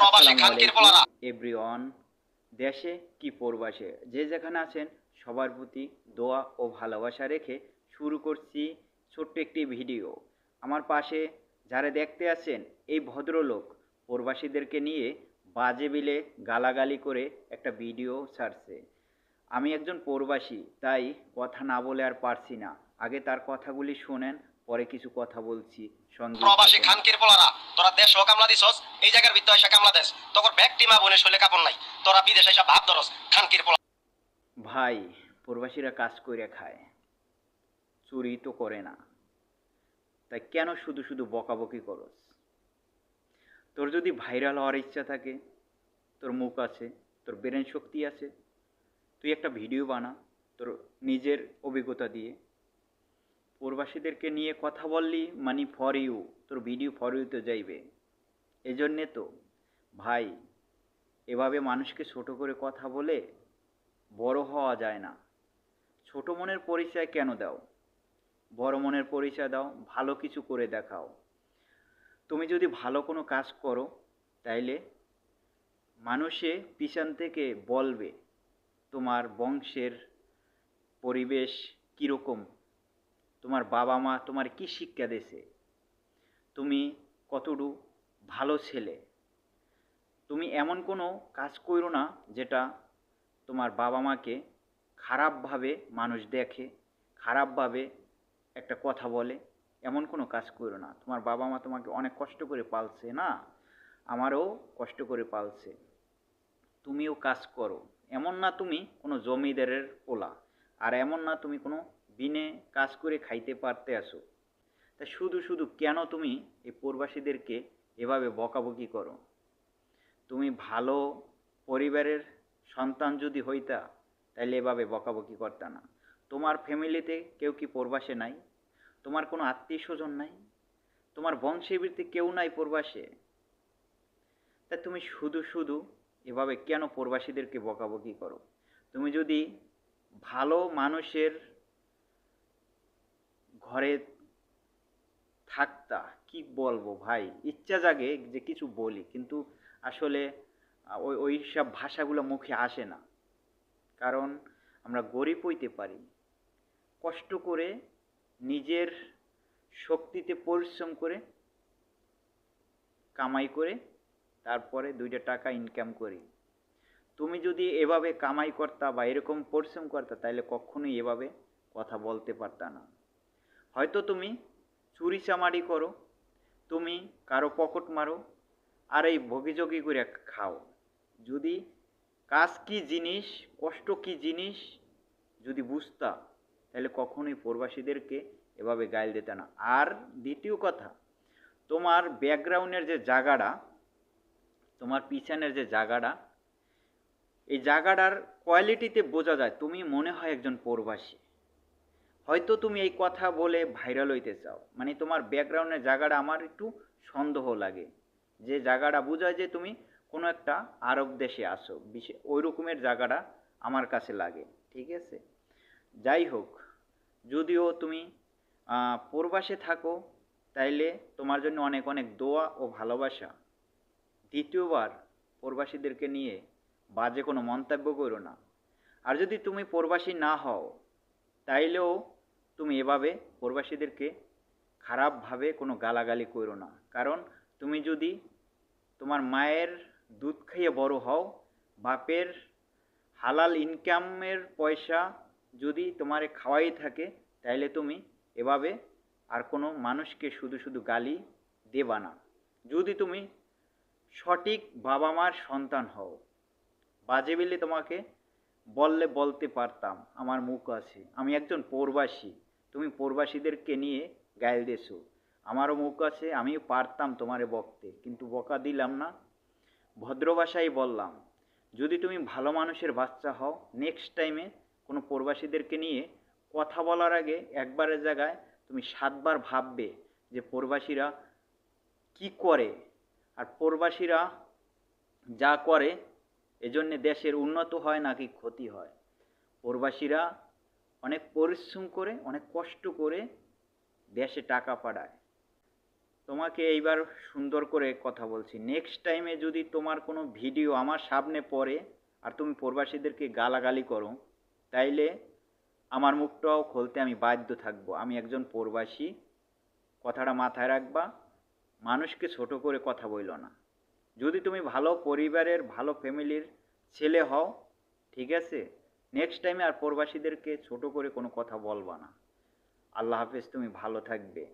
প্রবাসী খানকির পোলারা এভরিওয়ান দেশে কি প্রবাসে? যে যেখানে আছেন সবার প্রতি দোয়া ও ভালোবাসা রেখে শুরু করছি ছোট্ট একটি ভিডিও। আমার পাশে যারা দেখতে আছেন এই ভদ্রলোক প্রবাসীদেরকে নিয়ে বাজে বিলে গালাগালি করে একটা ভিডিও ছাড়ছে। আমি একজন প্রবাসী তাই কথা না বলে আর পারছি না। আগে তার কথাগুলি শোনেন পরে কিছু কথা বলছি। সঙ্গে প্রবাসী খানকির পোলারা তোরা দেশ ও কামলা দিছস, এই জায়গার ভিতরে এসে কামলা দেশ। তোর ব্যাগ, টিমা বনে শৈলে কাপড় নাই। তোরা বিদেশে এসে ভাব ধরস, খানকির পোলা। ভাই, প্রবাসীরা কাজ করে খায়। চুরি তো করে না। তাই কেন শুধু শুধু বকাবকি করস? তোর যদি ভাইরাল হওয়ার ইচ্ছা থাকে, তোর মুখ আছে, তোর ব্রেন শক্তি আছে, তুই একটা ভিডিও বানা, তোর নিজের অভিজ্ঞতা দিয়ে। প্রবাসীদেরকে নিয়ে কথা বললি মানি ফর ইউ তোর ভিডিও ফর ইউতে যাইবে। এজন্যে তো, ভাই, এভাবে মানুষকে ছোট করে কথা বলে বড় হওয়া যায় না। ছোট মনের পরিচয় কেন দাও? বড় মনের পরিচয় দাও, ভালো কিছু করে দেখাও। তুমি যদি ভালো কোনো কাজ করো, তাইলে মানুষে পিছন থেকে বলবে, তোমার বংশের পরিবেশ কীরকম? তোমার বাবা মা তোমার কি শিক্ষা দেছে তুমি কতটুকু ভালো ছেলে? তুমি এমন কোনো কাজ করো না যেটা তোমার বাবা মাকে খারাপভাবে মানুষ দেখে, খারাপভাবে একটা কথা বলে, এমন কোনো কাজ করো না। তোমার বাবা মা তোমাকে অনেক কষ্ট করে পালছে না? আমারও কষ্ট করে পালছে। তুমিও কাজ করো। এমন না তুমি কোনো জমিদারের পোলা। আর এমন না তুমি কোনো বিনে কাজ করে খাইতে পারতে আসো। তা শুধু শুধু কেন তুমি এই প্রবাসীদেরকে এভাবে বকাবকি করো? তুমি ভালো পরিবারের সন্তান যদি হইতা তাহলে এভাবে বকাবকি করতা না। তোমার ফ্যামিলিতে কেউ কি প্রবাসে নাই? তোমার কোনো আত্মীয় স্বজন নাই? তোমার বংশের ভিত্তি কেউ নাই প্রবাসে? তা তুমি শুধু শুধু এভাবে কেন প্রবাসীদেরকে বকাবকি করো? তুমি যদি ভালো মানুষের ঘরে থাকতা, কি বলব ভাই? ইচ্ছা জাগে যে কিছু বলি, কিন্তু আসলে ওই ওই সব ভাষাগুলো মুখে আসে না। কারণ আমরা গরিব হইতে পারি। কষ্ট করে নিজের শক্তিতে পরিশ্রম করে, কামাই করে, তারপরে দুইটা টাকা ইনকাম করি। তুমি যদি এভাবে কামাই করতা বা এরকম পরিশ্রম করতা তাহলে কখনোই এভাবে কথা বলতে পারতা না। হয়তো তুমি চুরি চামারি করো, তুমি কারও পকেট মারো, আর এই ভগিযোগি করে খাও। যদি কাজ কি জিনিস, কষ্ট কি জিনিস যদি বুঝতা, তাহলে কখনোই প্রবাসীদেরকে এভাবে গাইল দিতে না। আর দ্বিতীয় কথা, তোমার ব্যাকগ্রাউন্ডের যে জায়গাটা, তোমার পিছনের যে জায়গাটা, এই জায়গাটার কোয়ালিটিতে বোঝা যায়, তুমি মনে হয় একজন প্রবাসী। হয়তো তুমি এই কথা বলে ভাইরাল হইতে চাও। মানে তোমার ব্যাকগ্রাউন্ডের জায়গাটা আমার একটু সন্দেহ লাগে। যে জায়গাটা বোঝায় যে তুমি কোনো একটা আরব দেশে আসো বিশেষ ওই রকমের জায়গাটা আমার কাছে লাগে, ঠিক আছে? যাই হোক, যদিও তুমি প্রবাসে থাকো, তাইলে তোমার জন্য অনেক অনেক দোয়া ও ভালোবাসা। দ্বিতীয়বার প্রবাসীদেরকে নিয়ে বাজে কোনো মন্তব্য করো না। আর যদি তুমি প্রবাসী না হও, তাইলেও তুমি এভাবে প্রবাসীদেরকে খারাপভাবে কোনো গালাগালি করো না। কারণ তুমি যদি তোমার মায়ের দুধ খাইয়ে বড় হও, বাপের হালাল ইনকামের পয়সা যদি তোমারে খাওয়াই থাকে, তাইলে তুমি এভাবে আর কোনো মানুষকে শুধু শুধু গালি দেবা না। যদি তুমি সঠিক বাবা মার সন্তান হও, বাজে বিলে তোমাকে বললে বলতে পারতাম, আমার মুখ আছে। আমি একজন প্রবাসী। তুমি প্রবাসীদেরকে নিয়ে গাইল দেছো আমারও মুখ আছে, আমিও পারতাম তোমারে বকতে, কিন্তু বকা দিলাম না। ভদ্র ভাষায় বললাম, যদি তুমি ভালো মানুষের বাচ্চা হও নেক্সট টাইমে কোনো প্রবাসীদেরকে নিয়ে কথা বলার আগে একবারের জায়গায় তুমি সাতবার ভাববে যে প্রবাসীরা কি করে, আর প্রবাসীরা যা করে, এজন্যে দেশের উন্নত হয় নাকি ক্ষতি হয়? প্রবাসীরা অনেক পরিশ্রম করে, অনেক কষ্ট করে দেশে টাকা পাঠায়। তোমাকে এইবার সুন্দর করে কথা বলছি। নেক্সট টাইমে যদি তোমার কোনো ভিডিও আমার সামনে পড়ে আর তুমি প্রবাসীদেরকে গালাগালি করো, তাইলে আমার মুখটাও খুলতে আমি বাধ্য থাকব। আমি একজন প্রবাসী, কথাটা মাথায় রাখবা, মানুষকে ছোট করে কথা বইল না। যদি তুমি ভালো পরিবারের, ভালো ফ্যামিলির ছেলে হও, ঠিক আছে? নেক্সট টাইমে আর প্রবাসীদেরকে ছোট করে কোনো কথা বলবা না। আল্লাহ হাফেজ, তুমি ভালো থাকবে।